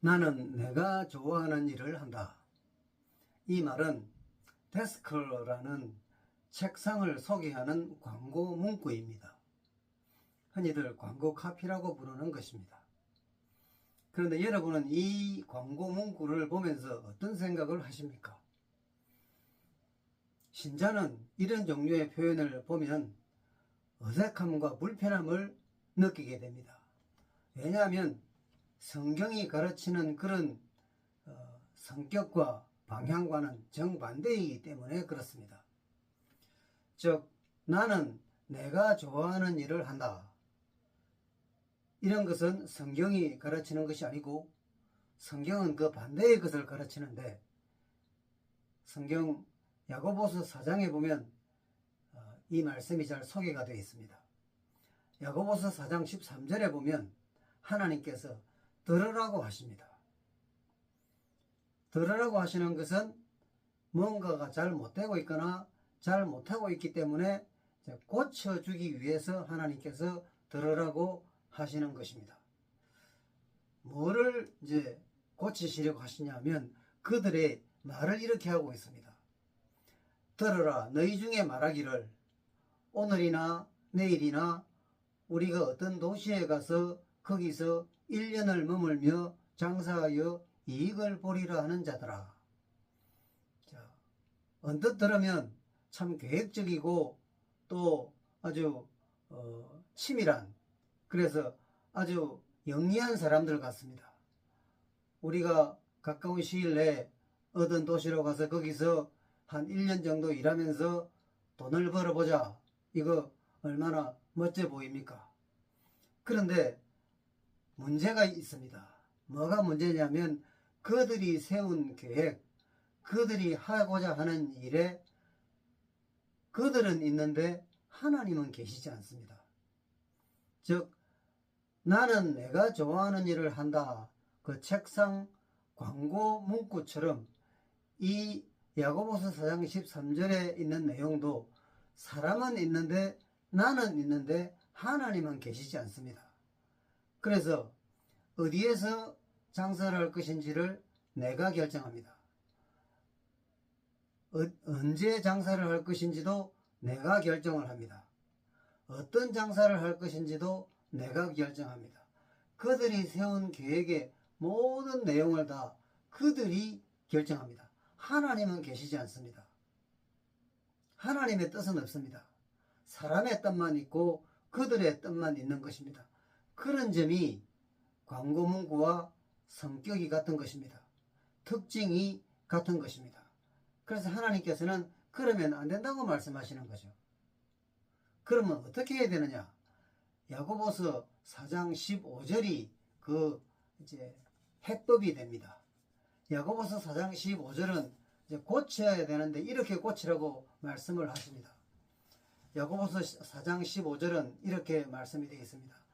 나는 내가 좋아하는 일을 한다. 이 말은 데스크라는 책상을 소개하는 광고 문구입니다. 흔히들 광고 카피라고 부르는 것입니다. 그런데 여러분은 이 광고 문구를 보면서 어떤 생각을 하십니까? 신자는 이런 종류의 표현을 보면 어색함과 불편함을 느끼게 됩니다. 왜냐하면 성경이 가르치는 그런 어, 성격과 방향과는 정반대이기 때문에 그렇습니다. 즉, 나는 내가 좋아하는 일을 한다. 이런 것은 성경이 가르치는 것이 아니고 성경은 그 반대의 것을 가르치는데 성경 야고보서 4장에 보면 어, 이 말씀이 잘 소개가 되어 있습니다. 야고보서 4장 13절에 보면 하나님께서 들으라고 하십니다. 들으라고 하시는 것은 뭔가가 잘 못되고 있거나 잘 못하고 있기 때문에 고쳐주기 위해서 하나님께서 들으라고 하시는 것입니다. 뭐를 이제 고치시려고 하시냐면 그들의 말을 이렇게 하고 있습니다. 들어라 너희 중에 말하기를 오늘이나 내일이나 우리가 어떤 도시에 가서 거기서 1년을 머물며 장사하여 이익을 보리라 하는 자들아. 자, 언뜻 들으면 참 계획적이고 또 아주 어, 치밀한 그래서 아주 영리한 사람들 같습니다. 우리가 가까운 시일 내에 어떤 도시로 가서 거기서 한 1년 정도 일하면서 돈을 벌어보자. 이거 얼마나 멋져 보입니까? 그런데 문제가 있습니다. 뭐가 문제냐면 그들이 세운 계획, 그들이 하고자 하는 일에 그들은 있는데 하나님은 계시지 않습니다. 즉, 나는 내가 좋아하는 일을 한다. 그 책상 광고 문구처럼 이 야고보서 4장 13절에 있는 내용도 사람은 있는데 나는 있는데 하나님은 계시지 않습니다. 그래서 어디에서 장사를 할 것인지를 내가 결정합니다. 어, 언제 장사를 할 것인지도 내가 결정을 합니다. 어떤 장사를 할 것인지도 내가 결정합니다. 그들이 세운 계획의 모든 내용을 다 그들이 결정합니다. 하나님은 계시지 않습니다. 하나님의 뜻은 없습니다. 사람의 뜻만 있고 그들의 뜻만 있는 것입니다. 그런 점이 광고 문구와 성격이 같은 것입니다. 특징이 같은 것입니다. 그래서 하나님께서는 그러면 안 된다고 말씀하시는 거죠. 그러면 어떻게 해야 되느냐? 야고보서 4장 15절이 그 이제 해법이 됩니다. 야고보서 4장 15절은 이제 고쳐야 되는데 이렇게 고치라고 말씀을 하십니다. 야고보서 4장 15절은 이렇게 말씀이 되어 있습니다.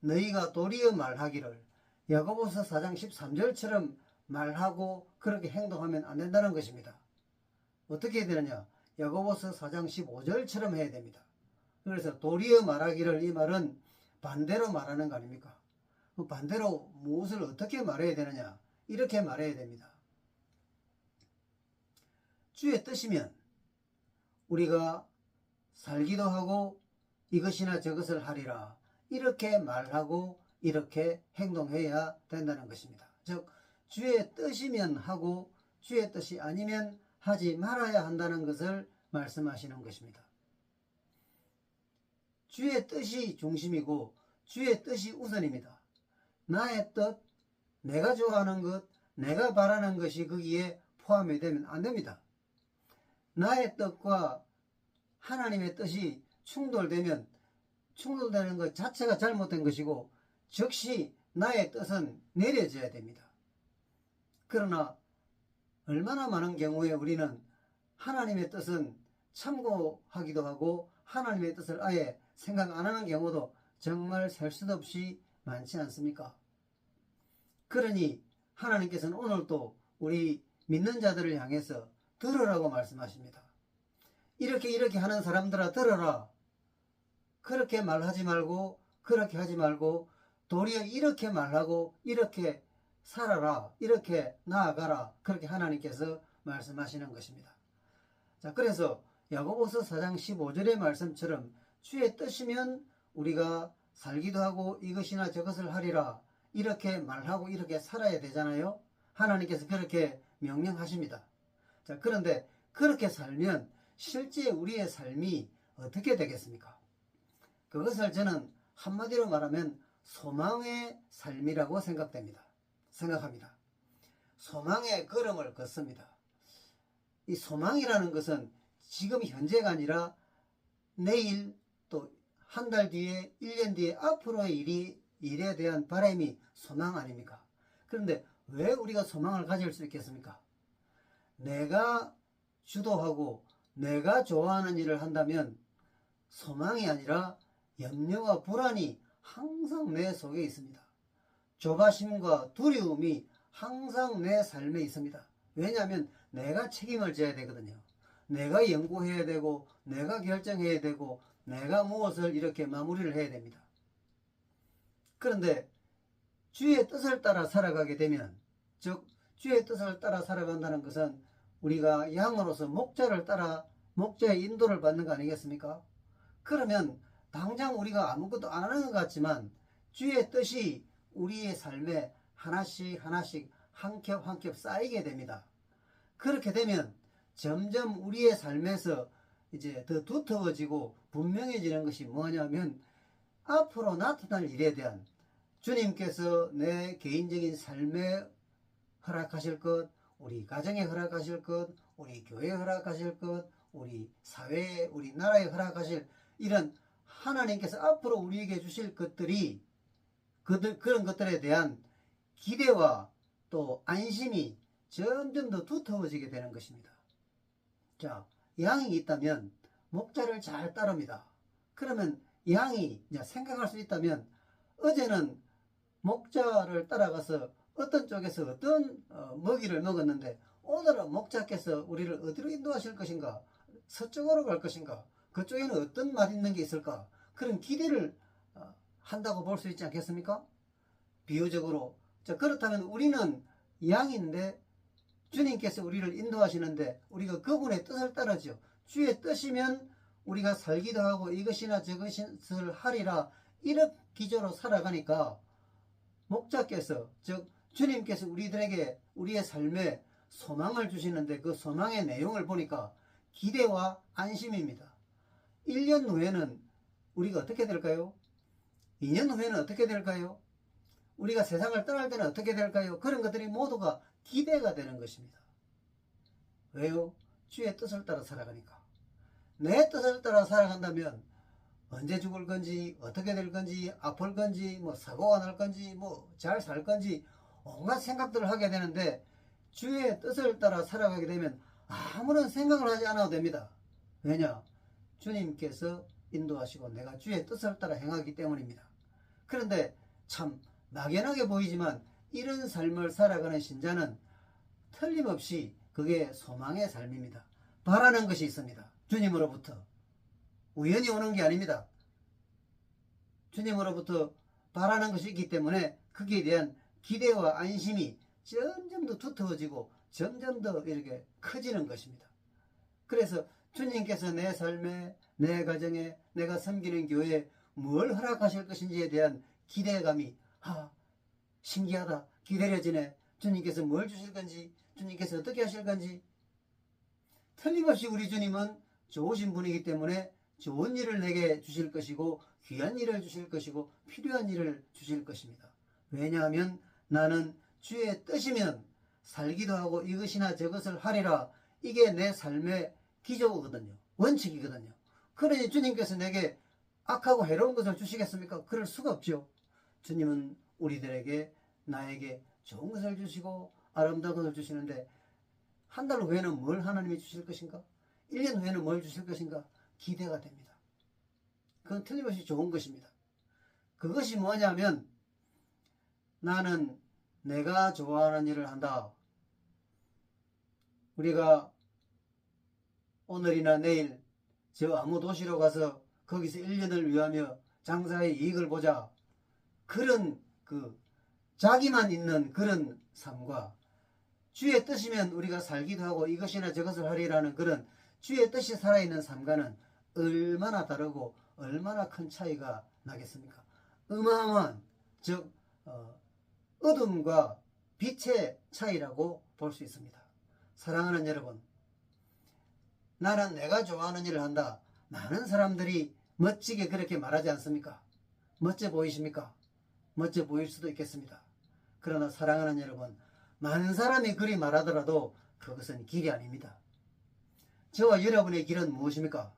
너희가 도리어 말하기를 야고보서 4장 13절처럼 말하고 그렇게 행동하면 안 된다는 것입니다. 어떻게 해야 되느냐? 야고보서 4장 15절처럼 해야 됩니다. 그래서 도리어 말하기를 이 말은 반대로 말하는 거 아닙니까? 그 반대로 무엇을 어떻게 말해야 되느냐? 이렇게 말해야 됩니다. 주의 뜻이면 우리가 살기도 하고 이것이나 저것을 하리라. 이렇게 말하고 이렇게 행동해야 된다는 것입니다. 즉, 주의 뜻이면 하고 주의 뜻이 아니면 하지 말아야 한다는 것을 말씀하시는 것입니다. 주의 뜻이 중심이고 주의 뜻이 우선입니다. 나의 뜻, 내가 좋아하는 것, 내가 바라는 것이 거기에 포함이 되면 안 됩니다. 나의 뜻과 하나님의 뜻이 충돌되면 충돌되는 것 자체가 잘못된 것이고 즉시 나의 뜻은 내려져야 됩니다. 그러나 얼마나 많은 경우에 우리는 하나님의 뜻은 참고하기도 하고 하나님의 뜻을 아예 생각 안 하는 경우도 정말 셀 수도 없이 많지 않습니까? 그러니 하나님께서는 오늘도 우리 믿는 자들을 향해서 들으라고 말씀하십니다. 이렇게 이렇게 하는 사람들아 들어라. 그렇게 말하지 말고 그렇게 하지 말고 도리어 이렇게 말하고 이렇게 살아라. 이렇게 나아가라. 그렇게 하나님께서 말씀하시는 것입니다. 자, 그래서 야고보서 4장 15절의 말씀처럼 주의 뜻이면 우리가 살기도 하고 이것이나 저것을 하리라. 이렇게 말하고 이렇게 살아야 되잖아요. 하나님께서 그렇게 명령하십니다. 자, 그런데 그렇게 살면 실제 우리의 삶이 어떻게 되겠습니까? 그것을 저는 한마디로 말하면 소망의 삶이라고 생각됩니다. 생각합니다. 소망의 걸음을 걷습니다. 이 소망이라는 것은 지금 현재가 아니라 내일 또 한 달 뒤에, 1년 뒤에 앞으로의 일이, 일에 대한 바람이 소망 아닙니까? 그런데 왜 우리가 소망을 가질 수 있겠습니까? 내가 주도하고 내가 좋아하는 일을 한다면 소망이 아니라 염려와 불안이 항상 내 속에 있습니다. 조바심과 두려움이 항상 내 삶에 있습니다. 왜냐하면 내가 책임을 져야 되거든요. 내가 연구해야 되고, 내가 결정해야 되고, 내가 무엇을 이렇게 마무리를 해야 됩니다. 그런데 주의 뜻을 따라 살아가게 되면, 즉, 주의 뜻을 따라 살아간다는 것은 우리가 양으로서 목자를 따라 목자의 인도를 받는 거 아니겠습니까? 그러면 당장 우리가 아무것도 안 하는 것 같지만 주의 뜻이 우리의 삶에 하나씩 하나씩 한 겹 한 겹 쌓이게 됩니다. 그렇게 되면 점점 우리의 삶에서 이제 더 두터워지고 분명해지는 것이 뭐냐면 앞으로 나타날 일에 대한 주님께서 내 개인적인 삶에 허락하실 것, 우리 가정에 허락하실 것, 우리 교회에 허락하실 것, 우리 사회에, 우리 나라에 허락하실 이런 하나님께서 앞으로 우리에게 주실 것들이 그들, 그런 것들에 대한 기대와 또 안심이 점점 더 두터워지게 되는 것입니다. 자, 양이 있다면 목자를 잘 따릅니다. 그러면 양이 생각할 수 있다면 어제는 목자를 따라가서 어떤 쪽에서 어떤 어, 먹이를 먹었는데 오늘은 목자께서 우리를 어디로 인도하실 것인가? 서쪽으로 갈 것인가? 그쪽에는 어떤 맛있는 게 있을까? 그런 기대를 어, 한다고 볼 수 있지 않겠습니까? 비유적으로. 자, 그렇다면 우리는 양인데 주님께서 우리를 인도하시는데 우리가 그분의 뜻을 따르죠. 주의 뜻이면 우리가 살기도 하고 이것이나 저것을 하리라 이런 기조로 살아가니까 목자께서 즉 주님께서 우리들에게 우리의 삶에 소망을 주시는데 그 소망의 내용을 보니까 기대와 안심입니다. 1년 후에는 우리가 어떻게 될까요? 2년 후에는 어떻게 될까요? 우리가 세상을 떠날 때는 어떻게 될까요? 그런 것들이 모두가 기대가 되는 것입니다. 왜요? 주의 뜻을 따라 살아가니까. 내 뜻을 따라 살아간다면 언제 죽을 건지, 어떻게 될 건지, 아플 건지, 뭐 사고가 날 건지, 뭐 잘 살 건지 온갖 생각들을 하게 되는데 주의 뜻을 따라 살아가게 되면 아무런 생각을 하지 않아도 됩니다. 왜냐? 주님께서 인도하시고 내가 주의 뜻을 따라 행하기 때문입니다. 그런데 참 막연하게 보이지만 이런 삶을 살아가는 신자는 틀림없이 그게 소망의 삶입니다. 바라는 것이 있습니다. 주님으로부터. 우연히 오는 게 아닙니다. 주님으로부터 바라는 것이 있기 때문에 거기에 대한 기대와 안심이 점점 더 두터워지고 점점 더 이렇게 커지는 것입니다. 그래서 주님께서 내 삶에, 내 가정에, 내가 섬기는 교회에 뭘 허락하실 것인지에 대한 기대감이, 아, 신기하다. 기다려지네. 주님께서 뭘 주실 건지, 주님께서 어떻게 하실 건지. 틀림없이 우리 주님은 좋으신 분이기 때문에 좋은 일을 내게 주실 것이고, 귀한 일을 주실 것이고, 필요한 일을 주실 것입니다. 왜냐하면 나는 주의 뜻이면 살기도 하고 이것이나 저것을 하리라. 이게 내 삶의 기조거든요. 원칙이거든요. 그러니 주님께서 내게 악하고 해로운 것을 주시겠습니까? 그럴 수가 없죠. 주님은 우리들에게 나에게 좋은 것을 주시고 아름다운 것을 주시는데 한 달 후에는 뭘 하나님이 주실 것인가? 1년 후에는 뭘 주실 것인가? 기대가 됩니다. 그건 틀림없이 좋은 것입니다. 그것이 뭐냐면 나는 내가 좋아하는 일을 한다. 우리가 오늘이나 내일 저 아무 도시로 가서 거기서 1년을 위하며 장사의 이익을 보자. 그런 그 자기만 있는 그런 삶과 주의 뜻이면 우리가 살기도 하고 이것이나 저것을 하리라는 그런 주의 뜻이 살아있는 삶과는 얼마나 다르고 얼마나 큰 차이가 나겠습니까? 어마어마한 즉 어, 어둠과 빛의 차이라고 볼 수 있습니다. 사랑하는 여러분, 나는 내가 좋아하는 일을 한다. 많은 사람들이 멋지게 그렇게 말하지 않습니까? 멋져 보이십니까? 멋져 보일 수도 있겠습니다. 그러나 사랑하는 여러분, 많은 사람이 그리 말하더라도 그것은 길이 아닙니다. 저와 여러분의 길은 무엇입니까?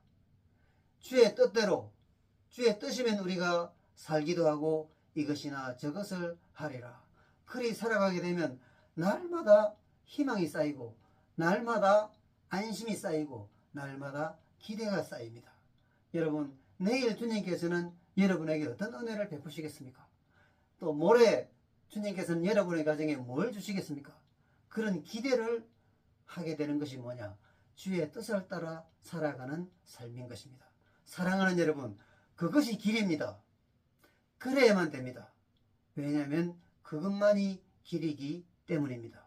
주의 뜻대로, 주의 뜻이면 우리가 살기도 하고 이것이나 저것을 하리라. 그리 살아가게 되면 날마다 희망이 쌓이고, 날마다 안심이 쌓이고, 날마다 기대가 쌓입니다. 여러분, 내일 주님께서는 여러분에게 어떤 은혜를 베푸시겠습니까? 또 모레 주님께서는 여러분의 가정에 뭘 주시겠습니까? 그런 기대를 하게 되는 것이 뭐냐? 주의 뜻을 따라 살아가는 삶인 것입니다. 사랑하는 여러분, 그것이 길입니다. 그래야만 됩니다. 왜냐하면 그것만이 길이기 때문입니다.